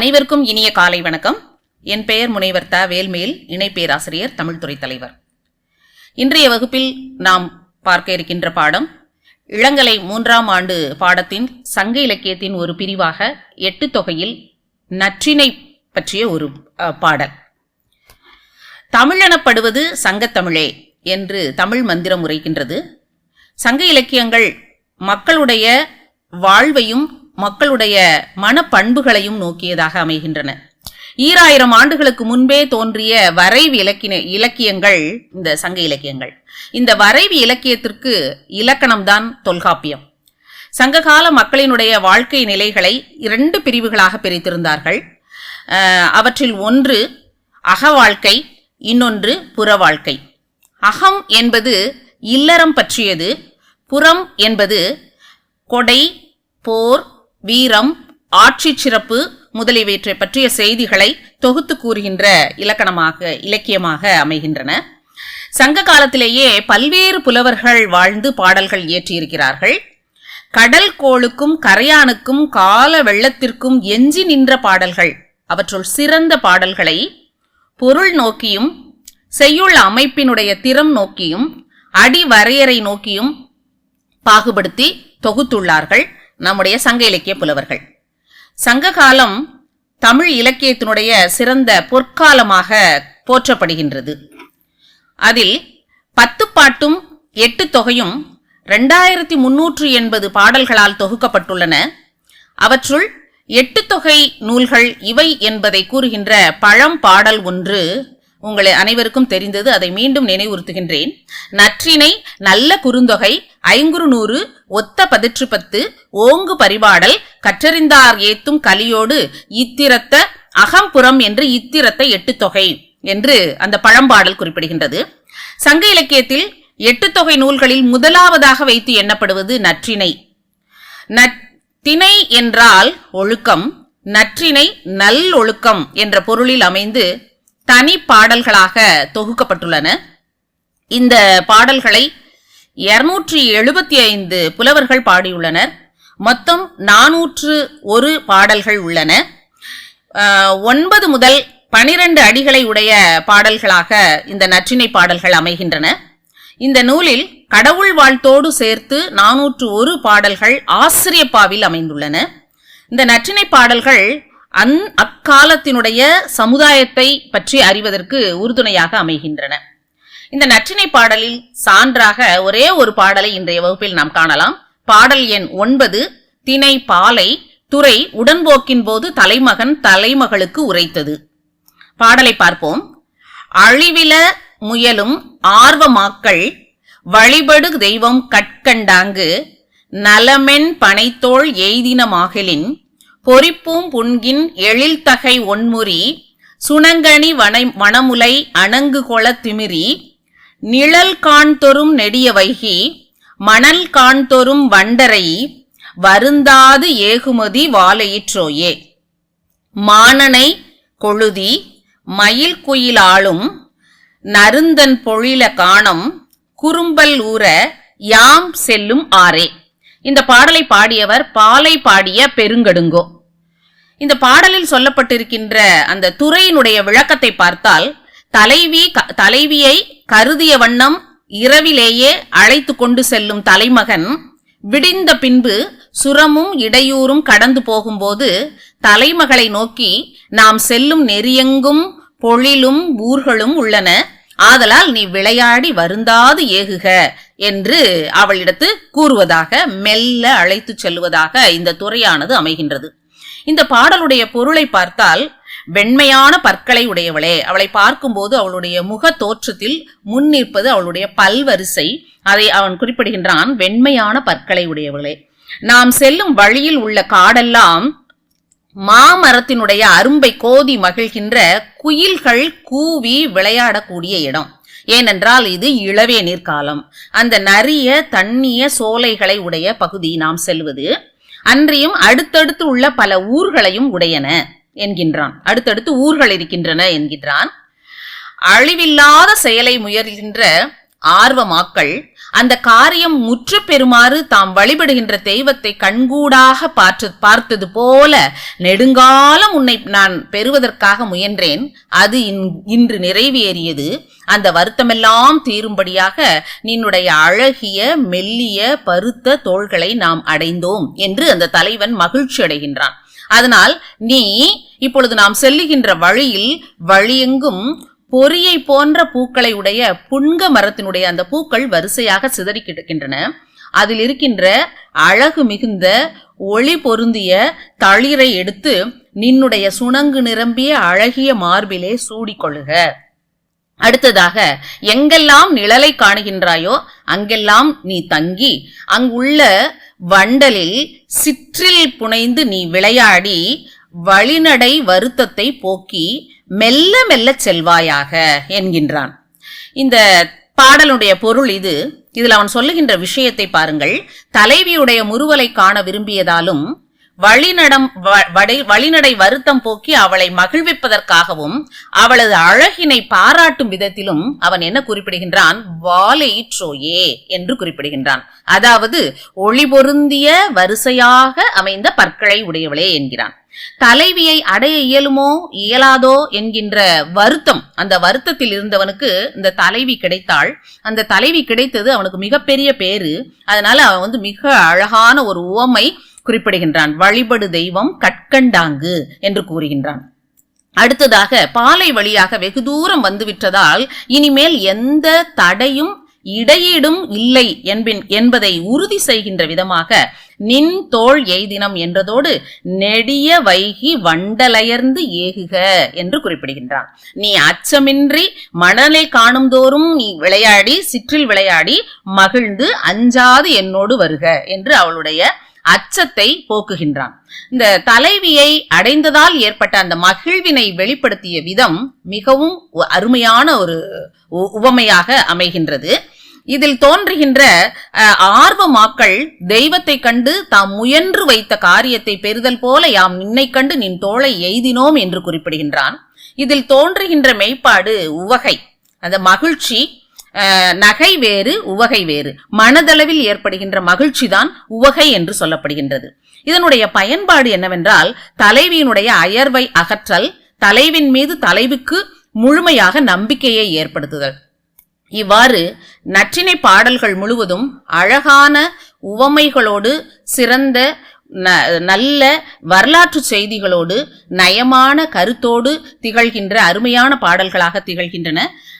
அனைவருக்கும் இனிய காலை வணக்கம். என் பெயர் முனைவர் த. வேல்மேல் இணை பேராசிரியர் தமிழ்துறை தலைவர் இன்றைய வகுப்பில் நாம் பார்க்க இருக்கின்ற பாடம் இளங்கலை மூன்றாம் ஆண்டு பாடத்தின் சங்க இலக்கியத்தின் ஒரு பிரிவாக எட்டு தொகையில் நற்றினை பற்றிய ஒரு பாடல். தமிழெனப்படுவது சங்கத்தமிழே என்று தமிழ் மந்திரம் உரைக்கின்றது. சங்க இலக்கியங்கள் மக்களுடைய வாழ்வையும் மக்களுடைய மனப்பண்புகளையும் நோக்கியதாக அமைகின்றன. ஈராயிரம் ஆண்டுகளுக்கு முன்பே தோன்றிய வரைவு இலக்கின இலக்கியங்கள் இந்த சங்க இலக்கியங்கள். இந்த வரைவு இலக்கியத்திற்கு இலக்கணம்தான் தொல்காப்பியம். சங்ககால மக்களினுடைய வாழ்க்கை நிலைகளை இரண்டு பிரிவுகளாக பிரித்திருந்தார்கள். அவற்றில் ஒன்று அக வாழ்க்கை இன்னொன்று புற வாழ்க்கை அகம் என்பது இல்லறம் பற்றியது புறம் என்பது கொடை போர் வீரம் ஆட்சி சிறப்பு முதலியவற்றை பற்றிய செய்திகளை தொகுத்து கூறுகின்ற இலக்கணமாக இலக்கியமாக அமைகின்றன. சங்க காலத்திலேயே பல்வேறு புலவர்கள் வாழ்ந்து பாடல்கள் இயற்றியிருக்கிறார்கள். கடல் கோளுக்கும் கரையானுக்கும் கால வெள்ளத்திற்கும் எஞ்சி நின்ற பாடல்கள் அவற்றுள் சிறந்த பாடல்களை பொருள் நோக்கியும் செய்யுள் அமைப்பினுடைய திறம் நோக்கியும் அடிவரையறை நோக்கியும் பாகுபடுத்தி தொகுத்துள்ளார்கள். நம்முடைய சங்க இலக்கிய புலவர்கள். சங்க காலம் தமிழ் இலக்கியத்தினுடைய சிறந்த பொற்காலமாக போற்றப்படுகின்றது. அதில் பத்து பாட்டும் எட்டு தொகையும் ரெண்டாயிரத்தி முன்னூற்று எண்பது பாடல்களால் தொகுக்கப்பட்டுள்ளன. அவற்றுள் எட்டு தொகை நூல்கள் இவை என்பதை கூறுகின்ற பழம் பாடல் ஒன்று உங்களை அனைவருக்கும் தெரிந்தது அதை மீண்டும் நினைவுறுத்துகின்றேன். நற்றினை நல்ல குறுந்தொகை ஐங்குறு நூறு ஒத்த பதிற்று பத்து ஓங்கு பரிபாடல் கற்றறிந்தார் ஏத்தும் கலியோடு இத்திரத்த அகம்புறம் என்று இத்திரத்த எட்டு தொகை என்று அந்த பழம்பாடல் குறிப்பிடுகின்றது. சங்க இலக்கியத்தில் எட்டு தொகை நூல்களில் முதலாவதாக வைத்து எண்ணப்படுவது நற்றினை. நற்- திணை என்றால் ஒழுக்கம் நற்றினை நல்லொழுக்கம் என்ற பொருளில் அமைந்து தனி பாடல்களாக தொகுக்கப்பட்டுள்ளன. இந்த பாடல்களை இருநூற்றி எழுபத்தி ஐந்து புலவர்கள் பாடியுள்ளனர். மொத்தம் நானூற்று ஒரு பாடல்கள் உள்ளன. ஒன்பது முதல் பனிரெண்டு அடிகளை உடைய பாடல்களாக இந்த நற்றினை பாடல்கள் அமைகின்றன. இந்த நூலில் கடவுள் வாழ்த்தோடு சேர்த்து நானூற்று ஒரு பாடல்கள் ஆசிரியப்பாவில் அமைந்துள்ளன. இந்த நற்றினை பாடல்கள் அந் அக்காலத்தினுடைய சமுதாயத்தை பற்றி அறிவதற்கு உறுதுணையாக அமைகின்றன. இந்த நற்றினை பாடலில் சான்றாக ஒரே ஒரு பாடலை இன்றைய வகுப்பில் நாம் காணலாம். பாடல் எண் ஒன்பது திணை பாலை துறை உடன்போக்கின் போது தலைமகன் தலைமகளுக்கு உரைத்தது. பாடலை பார்ப்போம். அழிவில முயலும் ஆர்வமாக்கள் வழிபடு தெய்வம் கட்கண்டாங்கு நலமென் பனைத்தோள் எய்தினமாகலின் பொறிப்பும் புன்கின் எழில்தகை ஒன்முறி சுணங்கணி வனை வனமுலை அணங்கு திமிரி நிழல் காண்தொரும் நெடிய வைகி மணல் காண்தொரும் வண்டரை வருந்தாது ஏகுமதி வாழையிற்றோயே மானனை கொழுதி மயில் குயிலாளும் நருந்தன் பொழில காணம் குறும்பல் ஊற யாம் செல்லும் ஆரே இந்த பாடலை பாடியவர் பாலை பாடிய பெருங்கடுங்கோ. இந்த பாடலில் சொல்லப்பட்டிருக்கின்ற அந்த துறையினுடைய விளக்கத்தை பார்த்தால் தலைவி க- தலைவியை கருதிய வண்ணம் இரவிலேயே அழைத்து கொண்டு செல்லும் தலைமகன் விடிந்த பின்பு சுரமும் இடையூறும் கடந்து போகும்போது தலைமகளை நோக்கி நாம் செல்லும் நெறியெங்கும் பொழிலும் ஊர்களும் உள்ளன. ஆதலால் நீ விளையாடி வருந்தாது ஏகுக என்று அவளிடத்து கூறுவதாக மெல்ல அழைத்துச் செல்வதாக இந்த துறையானது அமைகின்றது. இந்த பாடலுடைய பொருளை பார்த்தால் வெண்மையான பற்களை உடையவளே. அவளை பார்க்கும்போது அவளுடைய முக தோற்றத்தில் முன் நிற்பது அவளுடைய பல்வரிசை. அதை அவன் குறிப்பிடுகின்றான் வெண்மையான பற்களை உடையவளே. நாம் செல்லும் வழியில் உள்ள காடெல்லாம் மாமரத்தினுடைய அரும்பை கோதி மகிழ்கின்ற குயில்கள் கூவி விளையாடக்கூடிய இடம். ஏனென்றால் இது இளவேநீர் காலம் அந்த நரிய தண்ணிய சோலைகளை உடைய பகுதி நாம் செல்வது. அன்றியும் அடுத்தடுத்து உள்ள பல ஊர்களையும் உடையன என்கின்றான். அடுத்தடுத்து ஊர்கள் இருக்கின்றன என்கின்றான் அழிவில்லாத செயலை முயல்கின்ற ஆர்வமாக்கள் அந்த காரியம் முற்று பெறுமாறு தாம் வழிபடுகின்ற தெய்வத்தை கண்கூடாக பார்த்து பார்த்தது போல நெடுங்காலம் உன்னை நான் பெறுவதற்காக முயன்றேன். அது இன்- இன்று நிறைவேறியது. அந்த வருத்தமெல்லாம் தீரும்படியாக நின்னுடைய அழகிய மெல்லிய பருத்த தோள்களை நாம் அடைந்தோம் என்று அந்த தலைவன் மகிழ்ச்சி அடைகின்றான். அதனால் நீ இப்பொழுது நாம் செல்லுகின்ற வழியில் வழியெங்கும் பொறியை போன்ற பூக்களை உடைய புன்க மரத்தினுடைய அந்த பூக்கள் வரிசையாக சிதறி கிடக்கின்றன. அதில் இருக்கின்ற அழகு மிகுந்த ஒளி பொருந்திய தளிரை எடுத்து நின்னுடைய சுணங்கு நிரம்பிய அழகிய மார்பிலே சூடிக்கொள்ளுக அடுத்ததாக எங்கெல்லாம் நிழலை காணுகின்றாயோ அங்கெல்லாம் நீ தங்கி அங்குள்ள வண்டலில் சிற்றில் புனைந்து நீ விளையாடி வழிநடை வருத்தத்தை போக்கி மெல்ல மெல்ல செல்வாயாக என்கின்றான். இந்த பாடலுடைய பொருள் இது. இதில் அவன் சொல்லுகின்ற விஷயத்தை பாருங்கள். தலைவியுடைய முறுவலை காண விரும்பியதாலும் வழிநடம் வ- வழிநடை வருத்தம் போக்கி அவளை மகிழ்விப்பதற்காகவும் அவளது அழகினை பாராட்டும் விதத்திலும் அவன் என்ன குறிப்பிடுகின்றான்? வாலைட்ரோயே என்று குறிப்பிடுகின்றான். அதாவது ஒளி பொருந்திய வரிசையாக அமைந்த பற்களை உடையவளே என்கிறான். தலைவியை அடைய இயலுமோ இயலாதோ என்கின்ற வருத்தம். அந்த வருத்தத்தில் இருந்தவனுக்கு இந்த தலைவி கிடைத்தாள். அந்த தலைவி கிடைத்தது அவனுக்கு மிகப்பெரிய பேரு அதனால அவன் வந்து மிக அழகான ஒரு உவமை குறிப்பிடுகின்றான். வழிபடு தெய்வம் கட்கண்டாங்கு என்று கூறுகின்றான். அடுத்ததாக பாலை வழியாக வெகு தூரம் வந்துவிட்டதால் இனிமேல் எந்த தடையும் இடையீடும் இல்லை என்பின் என்பதை உறுதி செய்கின்ற விதமாக நின் தோல் எய்தினம் என்றதோடு நெடிய வைகி வண்டலயர்ந்து ஏகுக என்று குறிப்பிடுகின்றான். நீ அச்சமின்றி மணலை காணும் தோறும் நீ விளையாடி சிற்றில் விளையாடி மகிழ்ந்து அஞ்சாது என்னோடு வருக என்று அவளுடைய அச்சத்தை போக்குகின்றான். இந்த தலைவியை அடைந்ததால் ஏற்பட்ட அந்த மகிழ்வினை வெளிப்படுத்திய விதம் மிகவும் அருமையான ஒரு உ- உவமையாக அமைகின்றது. இதில் தோன்றுகின்ற அஹ், ஆர்வமாக்கள் தெய்வத்தை கண்டு தாம் முயன்று வைத்த காரியத்தை பெறுதல் போல யாம் நின்னை கண்டு நின் தோளை எய்தினோம் என்று குறிப்பிடுகின்றான். இதில் தோன்றுகின்ற மெய்ப்பாடு உவகை. அந்த மகிழ்ச்சி நகை வேறு உவகை வேறு. மனதளவில் ஏற்படுகின்ற மகிழ்ச்சி தான் உவகை என்று சொல்லப்படுகின்றது. இதனுடைய பயன்பாடு என்னவென்றால் தலைவியினுடைய அயர்வை அகற்றல் தலைவின் மீது தலைவுக்கு முழுமையாக நம்பிக்கையை ஏற்படுத்துதல். இவ்வாறு நற்றினை பாடல்கள் முழுவதும் அழகான உவமைகளோடு சிறந்த ந- நல்ல வரலாற்று செய்திகளோடு நயமான கருத்தோடு திகழ்கின்ற அருமையான பாடல்களாக திகழ்கின்றன.